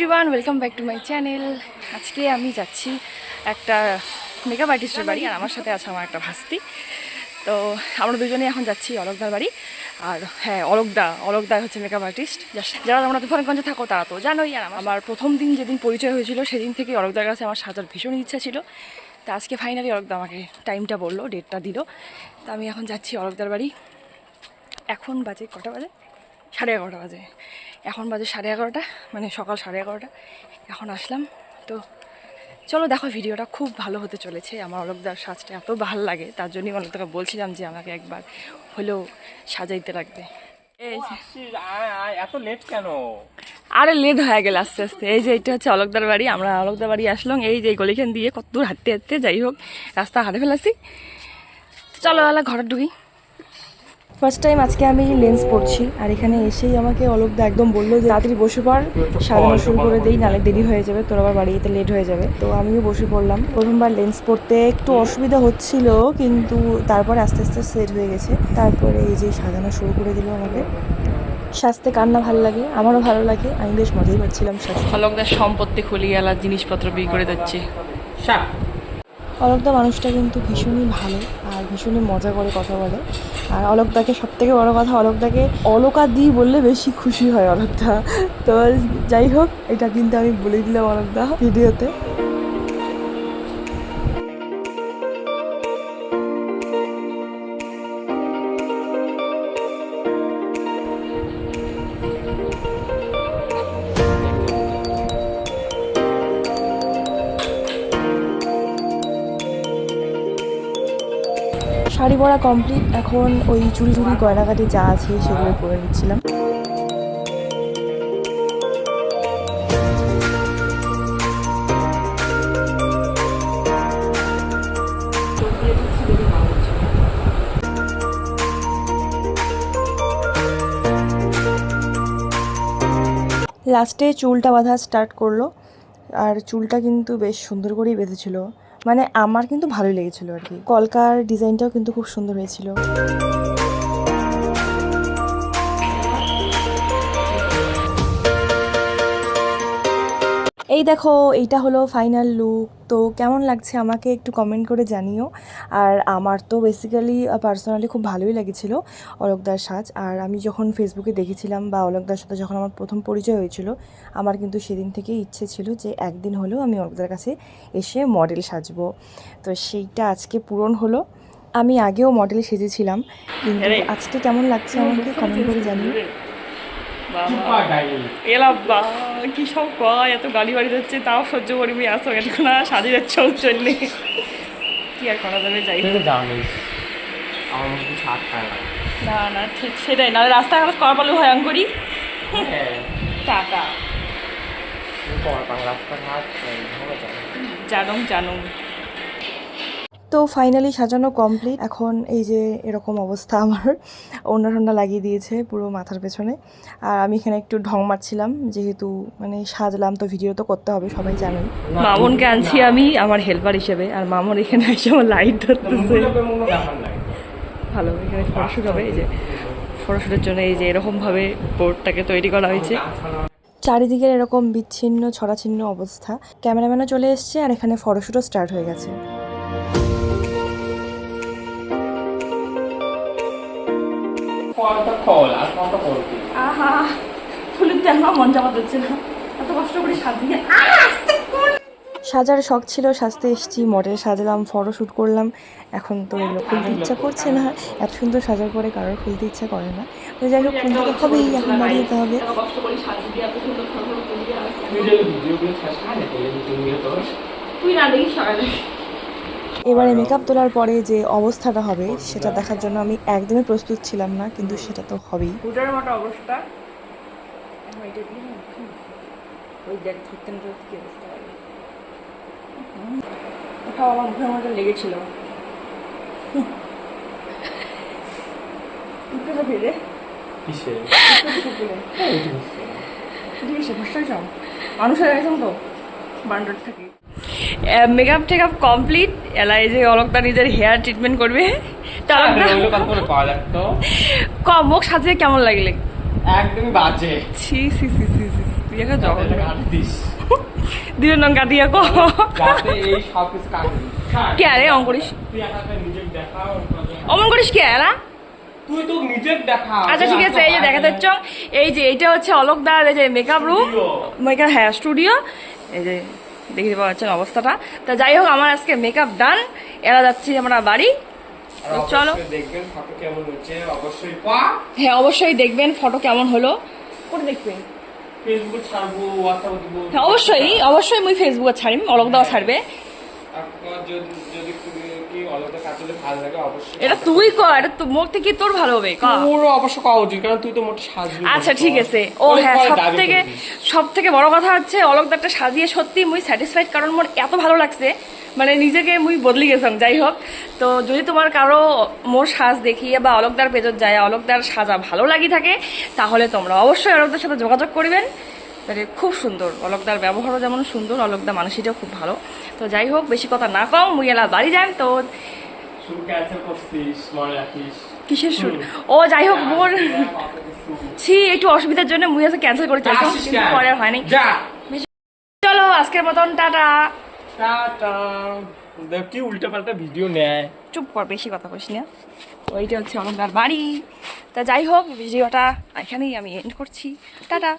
Everyone welcome back to my channel আজকে আমি যাচ্ছি একটা মেকআপ আর্টিস্টের বাড়ি, আর আমার সাথে আছে আমার একটা ভাস্তি। তো আমরা দুজনেই এখন যাচ্ছি অলোকদার বাড়ি। আর হ্যাঁ অলোকদা অলোকদা হচ্ছে মেকআপ আর্টিস্ট যারা তোমরা তুফানগঞ্জে থাকো, তারা তো জানোই। আর আমার প্রথম দিন যেদিন পরিচয় হয়েছিল, সেদিন থেকে অলোকদার কাছে আমার সাজার ভীষণ ইচ্ছা ছিল। তা আজকে ফাইনালি অলোকদা আমাকে টাইমটা বলল ডেটটা দিল। তা আমি এখন যাচ্ছি অলোকদার বাড়ি। এখন বাজে কটা বাজে? সাড়ে এগারোটা বাজে। এখন বাজে সাড়ে এগারোটা মানে সকাল সাড়ে এগারোটা এখন আসলাম। তো চলো দেখো ভিডিওটা খুব ভালো হতে চলেছে। আমার অলোকদার সাজটা এত ভালো লাগে তার জন্যই অলোকদাকে বলছিলাম যে আমাকে একবার হলেও সাজাইতে লাগবে এত লেট কেন? আরে লেট হয়ে গেল আস্তে আস্তে। এই যে এটা হচ্ছে অলকদার বাড়ি আমরা অলকদার বাড়ি আসলাম। এই যে গলিখান দিয়ে কত দূর হাঁটতে হাঁটতে যাই হোক রাস্তা হাঁটে ফেলাছি। চলো আলা ঘরে ঢুকি। ফার্স্ট টাইম আজকে আমি লেন্স পড়ছি আর এখানে এসেই আমাকে অলোকদা একদম বলল যে তাড়াতাড়ি বসে পড় সাজানো শুরু করে দেই নালে দেরি হয়ে যাবে তোর আবার বাড়ি যেতে লেট হয়ে যাবে। তো আমিও বসে পড়লাম। প্রথমবার লেন্স পড়তে একটু অসুবিধা হচ্ছিল কিন্তু তারপরে আস্তে আস্তে সেট হয়ে গেছে। তারপরে এই যে সাজানো শুরু করে দিল আমাকে। সাজতে কার না ভালো লাগে? আমারও ভালো লাগে। আমি বেশ মজাই পাচ্ছিলাম সাজতে। অলোকদার সম্পত্তি খুলিয়ে আলার জিনিসপত্র বিক্রি করে দিচ্ছে। অলোকদা মানুষটা কিন্তু ভীষণই ভালো। ভীষণই মজা করে কথা বলে। আর অলোকদাকে সব থেকে বড়ো কথা, অলোকদাকে অলকা দি বললে বেশি খুশি হয় অলোকদা। তো যাই হোক, এটা কিন্তু আমি বলে দিলাম অলোকদা ভিডিওতে। শাড়ি পরা কমপ্লিট এখন ওই চুড়ি চুড়ি গয়নাগাটি যা আছে সেগুলো করে নিচ্ছিলাম। লাস্টে চুলটা বাঁধা স্টার্ট করল, আর চুলটা কিন্তু বেশ সুন্দর করেই বেঁধেছিল। মানে আমার কিন্তু ভালোই লেগেছিলো আর কি। কলকার ডিজাইনটাও কিন্তু খুব সুন্দর হয়েছিল। এই দেখো এইটা হলো ফাইনাল লুক তো কেমন লাগছে আমাকে একটু কমেন্ট করে জানিও। আর আমার তো বেসিক্যালি পার্সোনালি খুব ভালোই লেগেছিল অলোকদার সাজ। আর আমি যখন ফেসবুকে দেখেছিলাম বা অলকদার সাথে যখন আমার প্রথম পরিচয় হয়েছিল আমার কিন্তু সেদিন থেকেই ইচ্ছে ছিল যে একদিন হলেও আমি অলকদার কাছে এসে মডেল সাজবো। তো সেইটা আজকে পূরণ হলো। আমি আগেও মডেল সেজেছিলাম কিন্তু আজকে কেমন লাগছে আমাকে কমেন্ট করে জানিও। সুপার এলা বা কি সব কয়? এত গালি বাড়ি যাচ্ছে তাও সহ্য করবি আসো এখন না সাজিয়ে যাচ্ছে চললে কি আর করা যাবে যাই না না ঠিক সেটাই না রাস্তাঘাট করা পারলে ভয়ঙ্করী টাকা তুই কর ভালো জানুম জানুম তো ফাইনালি সাজানো কমপ্লিট এখন এই যে এরকম অবস্থা আমার ওড়না ঠন্ডা লাগিয়ে দিয়েছে পুরো মাথার পেছনে। আর আমি এখানে একটু ঢং মারছিলাম যেহেতু মানে সাজলাম তো ভিডিও তো করতে হবে সবাই জানেন। মামনকে আনছি আমি আমার হেল্পার হিসেবে আর মামন এখানে এসে আমার লাইট ধরতেছে। ভালো এখানে ফটোশ্যুট হবে এই যে ফটোশ্যুটের জন্য এই যে এরকমভাবে বোর্ডটাকে তৈরি করা হয়েছে। চারিদিকের এরকম বিচ্ছিন্ন ছড়াছিন্ন অবস্থা। ক্যামেরাম্যানও চলে এসছে আর এখানে ফটোশুটও স্টার্ট হয়ে গেছে। আর করবি আহা ফুলের দেখো মন জামা দিচ্ছে না। এত কষ্ট করে সাজিয়ে সাজার শখ ছিল সাজতে এসেছি মডেল সাজলাম ফটোশ্যুট করলাম। এখন তো এগুলো খুলতে ইচ্ছা করছে না। এত সুন্দর সাজার পরে কারোর খুলতে ইচ্ছা করে না। তো যাই হোক খুলতে তো হবেই এখন বাড়িয়ে যেতে হবে। তুই না দেখিস সকালে। এবারে মেকআপ তোলার পরে যে অবস্থাটা হবে সেটা দেখার জন্য আমি একদমই প্রস্তুত ছিলাম না কিন্তু সেটা তো হবেই। হুটার মতো অবস্থা? ওই দেখ কি অবস্থা আমার মুখের মধ্যে লেগেছিল। কিসে হয়ে গেছে তো। বান্ডার থাকে। মেকআপ টেকআপ কমপ্লিট এলা এই যে অলকদা নিজের হেয়ার ট্রিটমেন্ট করবে। কম মুখ সাজিয়ে কেমন লাগলে? একদমই বাজে। ছি ছি ছি ছি ছি জঘন্য। কাটি দিস। দুজন নং কাটিয়া কো এই সব কিছু কাটি। কে আরে অঙ্ক করিস? তুই একা নিজের দেখাও অমন করিস কে না তুই তো নিজের দেখা। আচ্ছা ঠিক আছে এই যে দেখা যাচ্ছ এই যে এইটা হচ্ছে অলোকদার এই যে মেকআপ রুম মেকআপ হ্যাঁ স্টুডিও এই যে দেখতে পাওয়া যাচ্ছেন অবস্থাটা। তা যাই হোক আমার আজকে মেকআপ ডান এরা যাচ্ছি আমরা বাড়ি। চলো। দেখবেন ফটো কেমন হচ্ছে। অবশ্যই পা। হ্যাঁ অবশ্যই দেখবেন ফটো কেমন হলো। করে দেখবেন? ফেসবুক ছাড়বো হোয়াটসঅ্যাপ দিব। হ্যাঁ অবশ্যই অবশ্যই মুই ফেসবুকে ছাড়িম অলোকদাও ছাড়বে। আপনার যদি এটা তুই ক এটা তো মুখ থেকে তোর ভালো হবে তোর অবশ্য কওয়া উচিত কারণ তুই তো মোটে সাজবি আচ্ছা ঠিক আছে। ও হ্যাঁ সব থেকে সব থেকে বড় কথা হচ্ছে অলকদারটা সাজিয়ে সত্যি মুই স্যাটিসফাইড কারণ মোর এত ভালো লাগছে। মানে নিজেকে মুই বদলি গেছাম যাই হোক। তো যদি তোমার কারও মোর সাজ দেখিয়ে বা অলকদার পেজত যায় অলকদার সাজা ভালো লাগি থাকে তাহলে তোমরা অবশ্যই অলকদার সাথে যোগাযোগ করবেন। মানে খুব সুন্দর। অলকদার ব্যবহারও যেমন সুন্দর অলকদা মানুষটাও খুব ভালো। তো যাই হোক বেশি কথা না কম মুই এলা বাড়ি যান তো। কিসের শুট ও যাই হোক মোর ছি একটু অসুবিধার জন্য মুই আজকে ক্যান্সেল করে আসিস কিন্তু পরে আর হয়নি চলো আজকের মতন টাটা। টাটা। দেখ কি উল্টা পাল্টা ভিডিও নেয়। চুপ কর বেশি কথা বলিস না। ওইটা হচ্ছে অলঙ্কার বাড়ি। তা যাই হোক ভিডিওটা এখানেই আমি এন্ড করছি। টাটা।